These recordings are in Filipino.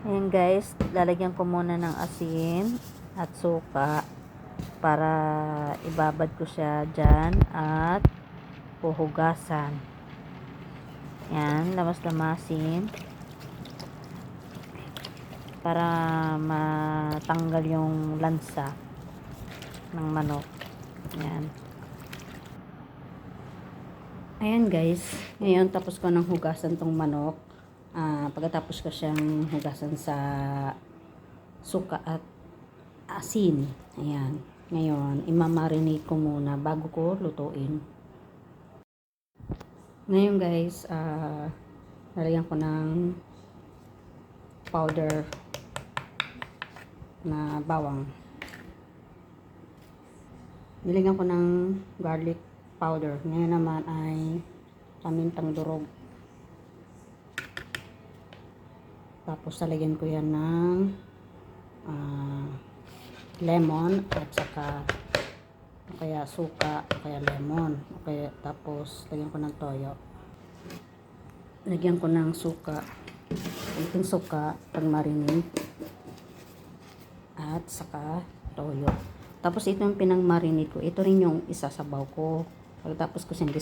Ayan guys, lalagyan ko muna ng asin at suka para ibabad ko siya dyan at puhugasan. Yan, lamas-lamasin para matanggal yung lansa ng manok. Yan. Ayan guys, ngayon tapos ko ng hugasan tong manok. Ah, pagkatapos ko siyang hugasan sa suka at asin. Ayan. Ngayon, imamarinate ko muna bago ko lutuin. Ngayon guys, ah, lalagyan ko ng powder na bawang. Nilagyan ko ng garlic powder. Ngayon naman ay pamintang durog. Tapos lalagyan ko yan ng ah, lemon at saka o kaya suka o kaya lemon o kaya tapos lagyan ko ng toyo. Lagyan ko ng suka. Itong suka pag marinate at saka toyo. Tapos ito yung pinang-marinate ko. Ito rin yung isasabaw ko. Pagkatapos ko siyang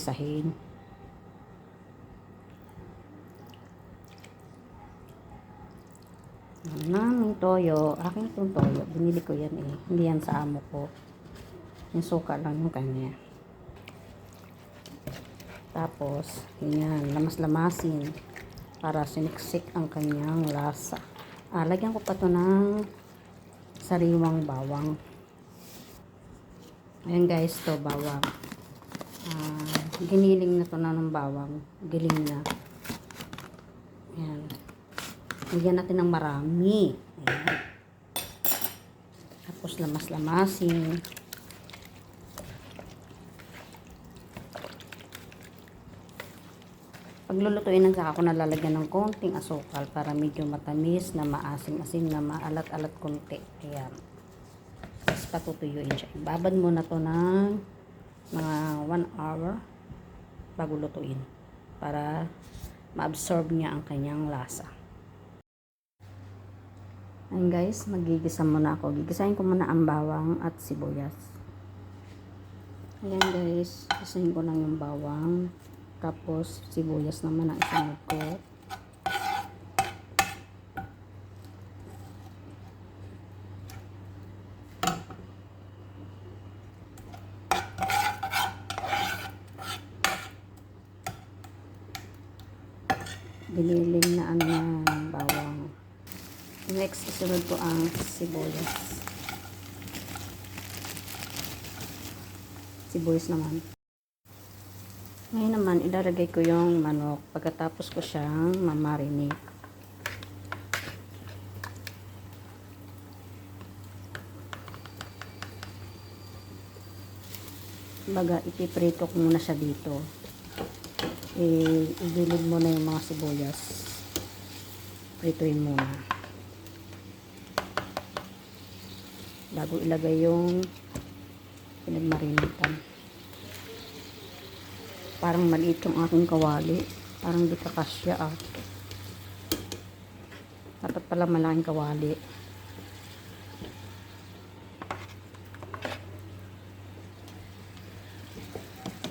Naming toyo. Akin itong toyo. Binili ko yan eh. Hindi yan sa amo ko. Yung suka lang yung kanya. Tapos, yan. Lamas-lamasin. Para siniksik ang kanyang lasa. Ah, lagyan ko pa to ng sariwang bawang. Ayan guys, to bawang. Ah, giniling na to na ng bawang. Giling na. Ayan. Lagyan natin ng marami. Ayan. Tapos lamas-lamasin. Paglulutuin ng saka ko nalalagyan ng konting asukal para medyo matamis na maasim-asim na maalat-alat konti. Ayan. Tapos patutuyuin siya. Ibabad mo na to ng mga 1 hour bago lutuin para ma-absorb niya ang kanyang lasa. Ayan guys, magigisa muna ako. Gigisahin ko muna ang bawang at sibuyas. Ayan guys, gisahin ko lang yung bawang. Tapos, sibuyas naman ang isunod ko. Biniling na ano. Next, isunod ko ang sibuyas. Sibuyas naman. Ngayon naman, ilalagay ko yung manok pagkatapos ko siyang mamarinate. Baga, ipiprito ko muna siya dito. Eh, igilid mo na yung mga sibuyas. Prituin muna. Bago ilagay yung pinagmarinitan. Parang maliit yung aking kawali. Parang di kakasya ah. Dapat pala malaking kawali.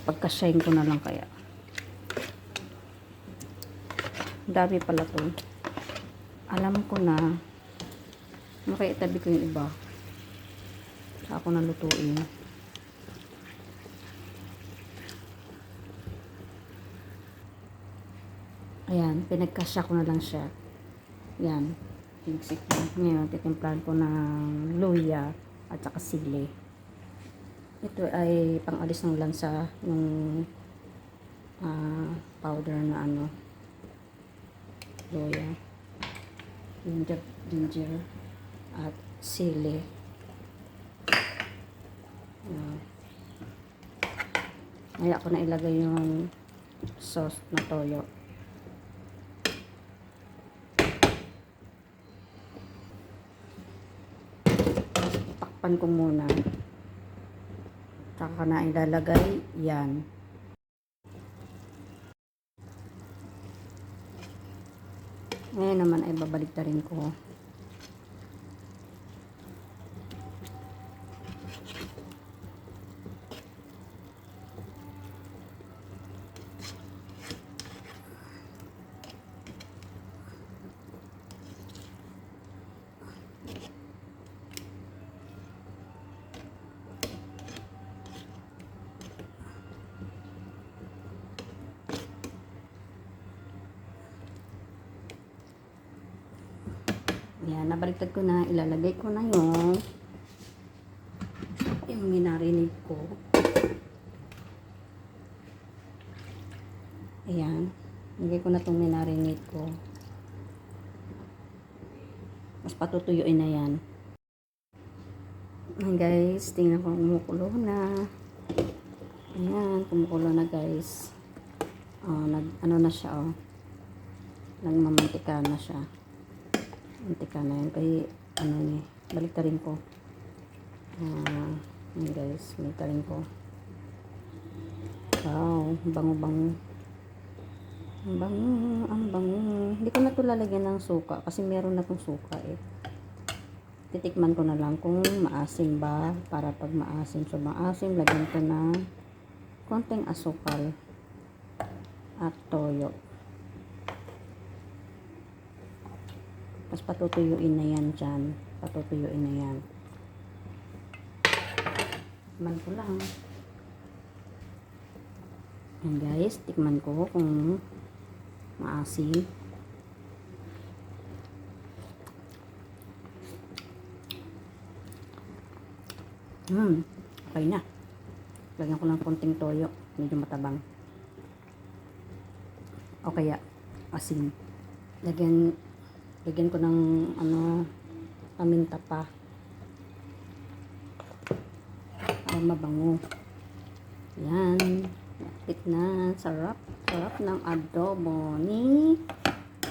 Pagkasyahin ko na lang kaya. Dami pala to. Alam ko na. Makiitabi ko yung iba sa ako nalutuin Ayan, pinagkasya ko na lang siya. Yan. Piniksik ko. Ngayon, titimplahan ko ng luya at saka sili. Ito ay pang-alis ng lansa ng ah, powder na ano luya ginger, ginger at sili Ayan. Kaya ko na ilagay yung sauce na toyo. takpan ko muna. Tsaka na ilalagay yan. Ngayon naman ay babalik na rin ko. Yan, nabaliktad ko na. Ilalagay ko na yung yung minarinig ko. Ayan. Lagay ko na itong minarinig ko. Mas patutuyuin na yan. Ayan guys, tingnan ko kumukulo na. Ayan, kumukulo na guys. Oh, nag, ano na siya oh. Nagmamantika na siya. Mantika na yan. Kaya, ano ni, baliktarin ko. Ah, yun guys, baliktarin ko. Wow, bango-bango. Ang bango, ang bango. Hindi ko na ito lalagyan ng suka kasi meron na itong suka eh. Titikman ko na lang kung maasim ba para pag maasim. So, maasim, lagyan ko ng konting asukal at toyo. Tapos patutuyuin na yan dyan. Patutuyuin na yan. Tikman ko lang. Yan guys, tikman ko kung maasim. Hmm, okay na. Lagyan ko ng konting toyo. Medyo matabang. O kaya, asin. Lagyan, lagyan ko ng, ano, paminta pa. Para mabango. Yan. Lapit na. Sarap. Sarap ng adobo ni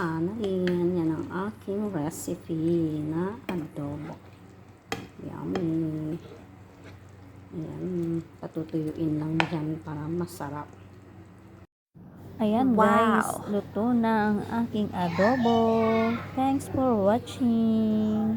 Annalyn. Yan ang aking recipe na adobo. Yummy. Ayan. Patutuyuin lang dyan para masarap. Ayan Wow. guys, luto na ang aking adobo. Thanks for watching.